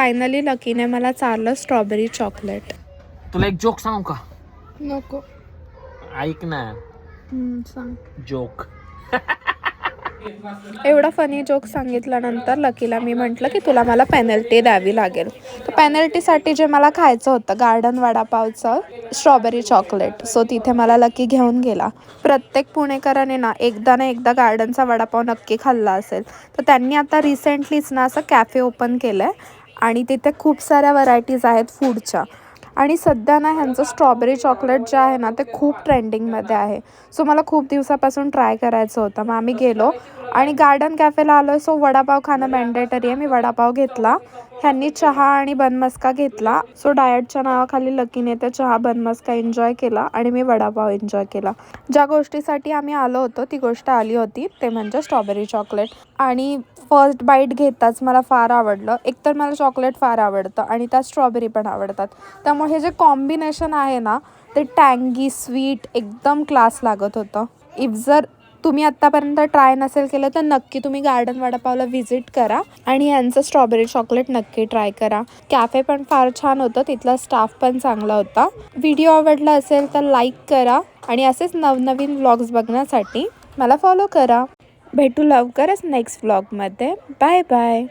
Finally लकीने मला चारलं strawberry chocolate तुला एक जोक सांगू का? नको. ऐक ना. सांग. जोक एवढा फनी जोक सांगितल्यानंतर लकीला मी म्हटलं की तुला मला पेनल्टी द्यावी लागेल. तर पेनल्टीसाठी जे मला खायचं होतं गार्डन वडापावचं स्ट्रॉबेरी चॉकलेट सो तिथे मला लकी घेऊन गेला. प्रत्येक पुणेकराने ना एकदा ना एकदा गार्डनचा वडापाव नक्की खाल्ला असेल. तर त्यांनी आता रिसेंटलीच ना असं कॅफे ओपन केलं आहे आणि तिथे खूप साऱ्या व्हरायटीज आहेत फूडच्या आणि सध्या ना ह्यांचं स्ट्रॉबेरी चॉकलेट जे आहे ना ते खूप ट्रेंडिंगमध्ये आहे. सो मला खूप दिवसापासून ट्राय करायचं होतं. मग आम्ही गेलो. आणि गार्डन कॅफेला आलो सो वडापाव खाणं मॅन्डेटरी आहे. मी वडापाव घेतला. ह्यांनी चहा आणि बनमस्का घेतला. सो डाएटच्या नावाखाली लकीने ते चहा बनमस्का एन्जॉय केला आणि मी वडापाव एन्जॉय केला. ज्या गोष्टीसाठी आम्ही आलो होतो ती गोष्ट आली होती. ते म्हणजे स्ट्रॉबेरी चॉकलेट आणि फर्स्ट बाईट घेताच मला फार आवडलं. एकतर मला चॉकलेट फार आवडतं आणि त्यात स्ट्रॉबेरी पण आवडतात. त्यामुळे हे जे कॉम्बिनेशन आहे ना ते टँगी स्वीट एकदम क्लास लागत होतं. इफ जर तुम्ही आत्तापर्यंत ट्राय नसेल केलं तर नक्की तुम्ही गार्डन वडापावला व्हिजिट करा आणि यांचं स्ट्रॉबेरी चॉकलेट नक्की ट्राय करा. कॅफे पण फार छान होतं तिथला स्टाफ पण चांगला होता. व्हिडिओ आवडला असेल तर लाईक करा आणि असेच नवनवीन व्लॉग्स बघण्यासाठी मला फॉलो करा. भेटू लवकरच नेक्स्ट व्लॉगमध्ये बाय बाय.